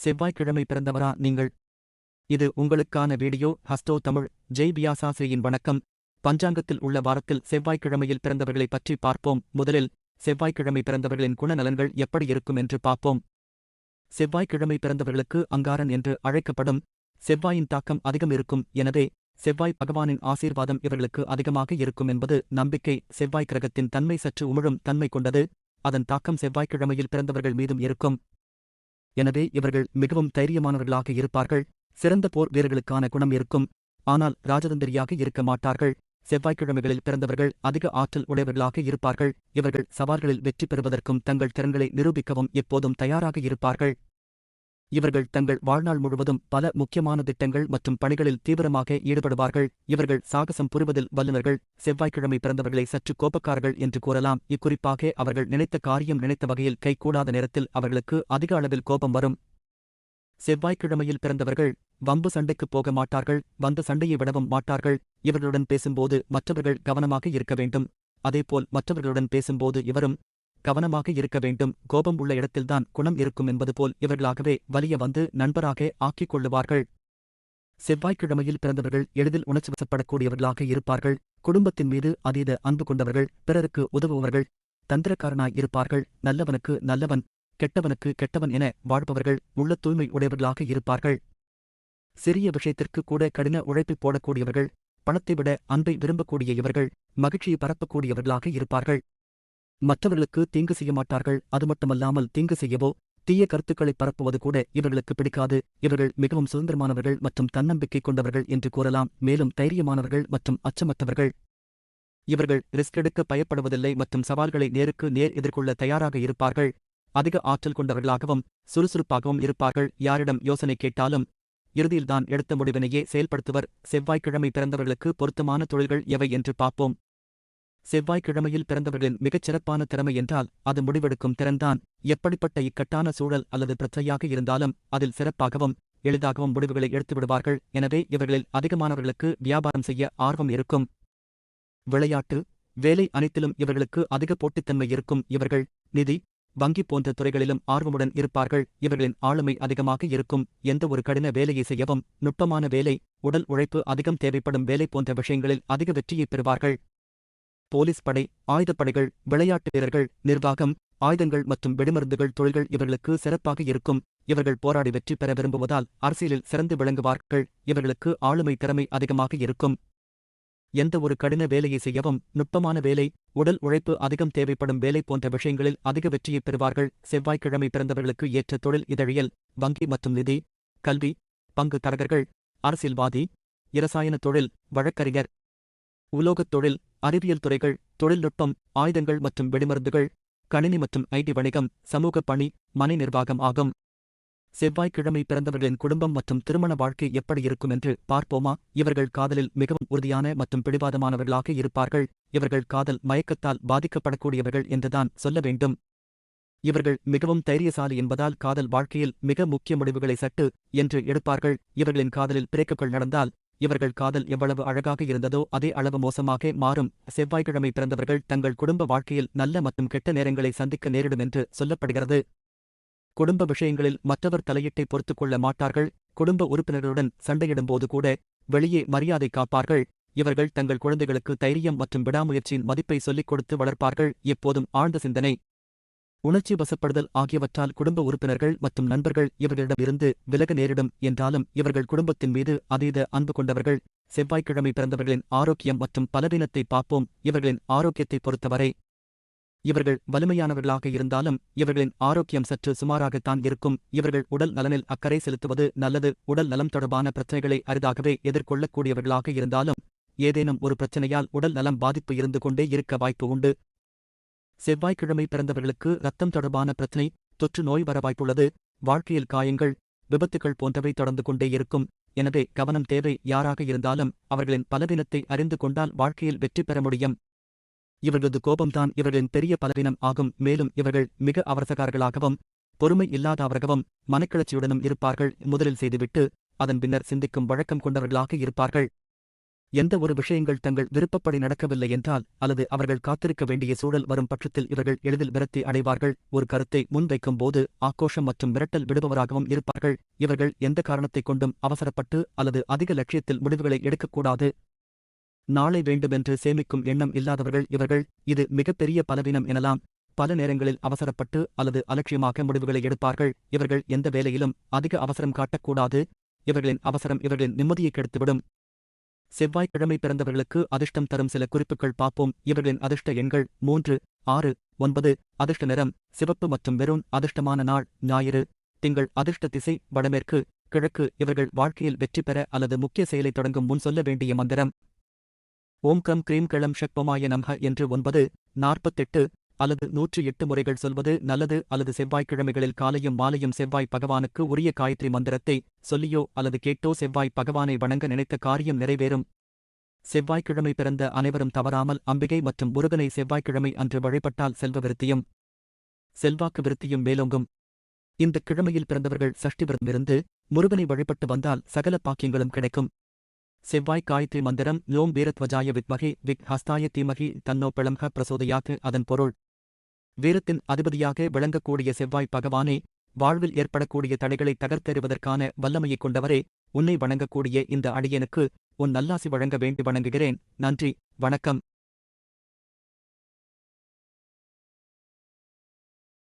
செவ்வாய்க்கிழமை பிறந்தவரா நீங்கள்? இது உங்களுக்கான வீடியோ. ஹஸ்டோ தமிழ். ஜெய் பியாசாசிரியின் வணக்கம். பஞ்சாங்கத்தில் உள்ள வாரத்தில் செவ்வாய்க்கிழமையில் பிறந்தவர்களைப் பற்றி பார்ப்போம். முதலில் செவ்வாய்க்கிழமை பிறந்தவர்களின் குணநலன்கள் எப்படி இருக்கும் என்று பார்ப்போம். செவ்வாய்க்கிழமை பிறந்தவர்களுக்கு அங்காரன் என்று அழைக்கப்படும் செவ்வாயின் தாக்கம் அதிகம் இருக்கும். எனவே செவ்வாய் பகவானின் ஆசீர்வாதம் இவர்களுக்கு அதிகமாக இருக்கும் என்பது நம்பிக்கை. செவ்வாய் கிரகத்தின் தன்மை சற்று உமிழும் தன்மை கொண்டது. அதன் தாக்கம் செவ்வாய்க்கிழமையில் பிறந்தவர்கள் மீதும் இருக்கும். எனவே இவர்கள் மிகவும் தைரியமானவர்களாக இருப்பார்கள். சிறந்த போர் வீரர்களுக்கான குணம் இருக்கும். ஆனால் ராஜதந்திரியாக இருக்க மாட்டார்கள். செவ்வாய்க்கிழமைகளில் பிறந்தவர்கள் அதிக ஆற்றல் உடையவர்களாக இருப்பார்கள். இவர்கள் சவால்களில் வெற்றி பெறுவதற்கும் தங்கள் திறன்களை நிரூபிக்கவும் எப்போதும் தயாராக இருப்பார்கள். இவர்கள் தங்கள் வாழ்நாள் முழுவதும் பல முக்கியமான திட்டங்கள் மற்றும் பணிகளில் தீவிரமாக ஈடுபடுவார்கள். இவர்கள் சாகசம் புரிவதில் வல்லுநர்கள் செவ்வாய்க்கிழமை பிறந்தவர்களை சற்று கோபக்காரர்கள் என்று கூறலாம். இக்குறிப்பாக அவர்கள் நினைத்த காரியம் நினைத்த வகையில் கைகூடாத நேரத்தில் அவர்களுக்கு அதிக அளவில் கோபம் வரும். செவ்வாய்க்கிழமையில் பிறந்தவர்கள் வம்பு சண்டைக்குப் போக மாட்டார்கள் வந்த சண்டையை விடவும் மாட்டார்கள். இவர்களுடன் பேசும்போது மற்றவர்கள் கவனமாக இருக்க வேண்டும். அதேபோல் மற்றவர்களுடன் பேசும்போது இவரும் கவனமாக இருக்க வேண்டும். கோபம் உள்ள இடத்தில்தான் குணம் இருக்கும் என்பது போல் இவர்களாகவே வலிய வந்து நண்பராக ஆக்கிக் கொள்ளுவார்கள். செவ்வாய்க்கிழமையில் பிறந்தவர்கள் எளிதில் உணர்ச்சிவசப்படக்கூடியவர்களாக இருப்பார்கள். குடும்பத்தின் மீது அதீத அன்பு கொண்டவர்கள் பிறருக்கு உதவுபவர்கள் தந்திரக்காரனாய் இருப்பார்கள். நல்லவனுக்கு நல்லவன் கெட்டவனுக்கு கெட்டவன் என வாழ்பவர்கள் உள்ள தூய்மை உடையவர்களாக இருப்பார்கள். சிறிய விஷயத்திற்கு கூட கடின உழைப்பை போடக்கூடியவர்கள் பணத்தை விட அன்பை விரும்பக்கூடிய இவர்கள் மகிழ்ச்சியை பரப்பக்கூடியவர்களாக இருப்பார்கள். மற்றவர்களுக்கு தீங்கு செய்ய மாட்டார்கள் அது மட்டுமல்லாமல் தீங்கு செய்யவோ தீய கருத்துக்களை பரப்புவது கூட இவர்களுக்கு பிடிக்காது. இவர்கள் மிகவும் சுதந்திரமானவர்கள் மற்றும் தன்னம்பிக்கை கொண்டவர்கள் என்று கூறலாம் மேலும் தைரியமானவர்கள் மற்றும் அச்சமற்றவர்கள். இவர்கள் ரிஸ்க் எடுக்க பயப்படுவதில்லை மற்றும் சவால்களை நேருக்கு நேர் எதிர்கொள்ள தயாராக இருப்பார்கள். அதிக ஆற்றல் கொண்டவர்களாகவும் சுறுசுறுப்பாகவும் இருப்பார்கள். யாரிடம் யோசனை கேட்டாலும் இறுதியில்தான் எடுத்த முடிவினையே செயல்படுத்துவர். செவ்வாய்க்கிழமை பிறந்தவர்களுக்கு பொருத்தமான தொழில்கள் எவை என்று பார்ப்போம். செவ்வாய்க்கிழமையில் பிறந்தவர்களின் மிகச் சிறப்பான திறமை என்றால் அது முடிவெடுக்கும் திறன்தான். எப்படிப்பட்ட இக்கட்டான சூழல் அல்லது பிரச்சனையாக இருந்தாலும் அதில் சிறப்பாகவும் எளிதாகவும் முடிவுகளை எடுத்து விடுவார்கள். எனவே இவர்களில் அதிகமானவர்களுக்கு வியாபாரம் செய்ய ஆர்வம் இருக்கும். விளையாட்டு வேலை அனைத்திலும் இவர்களுக்கு அதிக போட்டித்தன்மை இருக்கும். இவர்கள் நிதி வங்கி போன்ற துறைகளிலும் ஆர்வமுடன் இருப்பார்கள். இவர்களின் ஆளுமை அதிகமாக இருக்கும். எந்த ஒரு கடின வேலையை செய்யவும் நுட்பமான வேலை உடல் உழைப்பு அதிகம் தேவைப்படும் வேலை போன்ற விஷயங்களில் அதிக வெற்றியை பெறுவார்கள். போலீஸ் படை ஆயுதப்படைகள் விளையாட்டு வீரர்கள் நிர்வாகம் ஆயுதங்கள் மற்றும் வெடிமருந்துகள் தொழில்கள் இவர்களுக்கு சிறப்பாக இருக்கும். இவர்கள் போராடி வெற்றி பெற விரும்புவதால் அரசியலில் சிறந்து விளங்குவார்கள். இவர்களுக்கு ஆளுமை திறமை அதிகமாக இருக்கும். எந்த ஒரு கடின வேலையை செய்யவும் நுட்பமான வேலை உடல் உழைப்பு அதிகம் தேவைப்படும் வேலை போன்ற விஷயங்களில் அதிக வெற்றியை பெறுவார்கள். செவ்வாய்க்கிழமை பிறந்தவர்களுக்கு ஏற்ற தொழில் இதழியல் வங்கி மற்றும் நிதி கல்வி பங்கு தரகர்கள் அரசியல்வாதி இரசாயன தொழில் வழக்கறிஞர் உலோகத் தொழில் அறிவியல் துறைகள் தொழில்நுட்பம் ஆயுதங்கள் மற்றும் வெடிமருந்துகள் கணினி மற்றும் ஐடி வணிகம் சமூக பணி மனை நிர்வாகம் ஆகும். செவ்வாய்க்கிழமை பிறந்தவர்களின் குடும்பம் மற்றும் திருமண வாழ்க்கை எப்படி இருக்கும் என்று பார்ப்போமா? இவர்கள் காதலில் மிகவும் உறுதியான மற்றும் பிடிவாதமானவர்களாக இருப்பார்கள். இவர்கள் காதல் மயக்கத்தால் பாதிக்கப்படக்கூடியவர்கள் என்றுதான் சொல்ல வேண்டும். இவர்கள் மிகவும் தைரியசாலி என்பதால் காதல் வாழ்க்கையில் மிக முக்கிய முடிவுகளை சட்டு என்று எடுப்பார்கள். இவர்களின் காதலில் பிரேக்குகள் நடந்தால் இவர்கள் காதல் எவ்வளவு அழகாக இருந்ததோ அதே அளவு மோசமாக மாறும். செவ்வாய்க்கிழமை பிறந்தவர்கள் தங்கள் குடும்ப வாழ்க்கையில் நல்ல மற்றும் கெட்ட நேரங்களை சந்திக்க நேரிடும் என்று சொல்லப்படுகிறது. குடும்ப விஷயங்களில் மற்றவர் தலையீட்டை பொறுத்துக் கொள்ள மாட்டார்கள். குடும்ப உறுப்பினர்களுடன் சண்டையிடும்போது கூட வெளியே மரியாதை காப்பார்கள். இவர்கள் தங்கள் குழந்தைகளுக்கு தைரியம் மற்றும் விடாமுயற்சியின் மதிப்பை சொல்லிக் கொடுத்து வளர்ப்பார்கள். எப்போதும் ஆழ்ந்த சிந்தனை. உணர்ச்சி வசப்படுதல் ஆகியவற்றால் குடும்ப உறுப்பினர்கள் மற்றும் நண்பர்கள் இவர்களிடமிருந்து விலக நேரிடும் என்றாலும் இவர்கள் குடும்பத்தின் மீது அதீத அன்பு கொண்டவர்கள் செவ்வாய்க்கிழமை பிறந்தவர்களின் ஆரோக்கியம் மற்றும் பலவீனத்தை பார்ப்போம். இவர்களின் ஆரோக்கியத்தை பொறுத்தவரை இவர்கள் வலிமையானவர்களாக இருந்தாலும் இவர்களின் ஆரோக்கியம் சற்று சுமாராகத்தான் இருக்கும். இவர்கள் உடல் நலனில் அக்கறை செலுத்துவது நல்லது. உடல் நலம் தொடர்பான பிரச்சனைகளை அரிதாகவே எதிர்கொள்ளக்கூடியவர்களாக இருந்தாலும் ஏதேனும் ஒரு பிரச்சனையால் உடல் நலம் பாதிப்பு இருந்து கொண்டே இருக்க வாய்ப்பு உண்டு. செவ்வாய்க்கிழமை பிறந்தவர்களுக்கு ரத்தம் தொடர்பான பிரச்சினை தொற்று நோய் வர வாய்ப்புள்ளது. வாழ்க்கையில் காயங்கள் விபத்துகள் போன்றவை தொடர்ந்து கொண்டே இருக்கும். எனவே கவனம் தேவை யாராக இருந்தாலும் அவர்களின் பலவீனத்தை அறிந்து கொண்டால் வாழ்க்கையில் வெற்றி பெற முடியும். இவர்களது கோபம்தான் இவர்களின் பெரிய பலவீனம் ஆகும். மேலும் இவர்கள் மிக அவசரக்காரர்களாகவும் பொறுமை இல்லாதவராகவும் மனக்கிளர்ச்சியுடனும் இருப்பார்கள். முதலில் செய்துவிட்டு அதன் பின்னர் சிந்திக்கும் வழக்கம் கொண்டவர்களாக இருப்பார்கள். எந்த ஒரு விஷயங்கள் தங்கள் விருப்பப்படி நடக்கவில்லை என்றால் அல்லது அவர்கள் காத்திருக்க வேண்டிய சூழல் வரும் பட்சத்தில் இவர்கள் எளிதில் விரக்தி அடைவார்கள். ஒரு கருத்தை முன்வைக்கும் போது ஆக்ரோஷம் மற்றும் மிரட்டல் விடுபவராகவும் இருப்பார்கள். இவர்கள் எந்த காரணத்தைக் கொண்டும் அவசரப்பட்டு அல்லது அதிக லட்சியத்தில் முடிவுகளை எடுக்கக்கூடாது. நாளை வேண்டுமென்று சேமிக்கும் எண்ணம் இல்லாதவர்கள் இவர்கள். இது மிகப்பெரிய பலவீனம் எனலாம். பல நேரங்களில் அவசரப்பட்டு அல்லது அலட்சியமாக முடிவுகளை எடுப்பார்கள். இவர்கள் எந்த வேலையிலும் அதிக அவசரம் காட்டக்கூடாது. இவர்களின் அவசரம் இவர்களின் நிம்மதியை கெடுத்துவிடும். செவ்வாய்க்கிழமை பிறந்தவர்களுக்கு அதிர்ஷ்டம் தரும் சில குறிப்புகள் பார்ப்போம். இவர்களின் அதிர்ஷ்ட எண்கள் மூன்று ஆறு ஒன்பது அதிர்ஷ்ட நிறம் சிவப்பு மற்றும் வெறும் அதிர்ஷ்டமான நாள் ஞாயிறு. திங்கள் அதிர்ஷ்ட திசை வடமேற்கு கிழக்கு. இவர்கள் வாழ்க்கையில் வெற்றி பெற அல்லது முக்கிய செயலை தொடங்கும் முன் சொல்ல வேண்டிய மந்திரம். ஓம் கம் கிரீம் கிளம் ஷக்பமாய நம்ஹ என்று ஒன்பது நாற்பத்தெட்டு அல்லது நூற்றி எட்டு முறைகள் சொல்வது நல்லது அல்லது செவ்வாய்க்கிழமைகளில் காலையும் மாலையும் செவ்வாய் பகவானுக்கு உரிய காயத்ரி மந்திரத்தை சொல்லியோ அல்லது கேட்டோ செவ்வாய் பகவானை வணங்க நினைத்த காரியம் நிறைவேறும். செவ்வாய்க்கிழமை பிறந்த அனைவரும் தவறாமல் அம்பிகை மற்றும் முருகனை செவ்வாய்க்கிழமை அன்று வழிபட்டால் செல்வ விருத்தியும் செல்வாக்கு விருத்தியும் மேலோங்கும். இந்த கிழமையில் பிறந்தவர்கள் சஷ்டி விரதமிருந்து முருகனை வழிபட்டு வந்தால் சகல பாக்கியங்களும் கிடைக்கும். செவ்வாய் காயத்ரி மந்திரம் லோம் வீரத்வஜாய வித்மகி விக் ஹஸ்தாய தீமகி தன்னோ பிளம்ஹ பிரசோதயாக்கு அதன் பொருள். வீரத்தின் அதிபதியாக விளங்கக்கூடிய செவ்வாய் பகவானே வாழ்வில் ஏற்படக்கூடிய தடைகளை தகர்த்தெறிவதற்கான வல்லமையைக் கொண்டவரே உன்னை வணங்கக்கூடிய இந்த அடியனுக்கு உன் நல்லாசி வழங்க வேண்டி வணங்குகிறேன். நன்றி. வணக்கம்.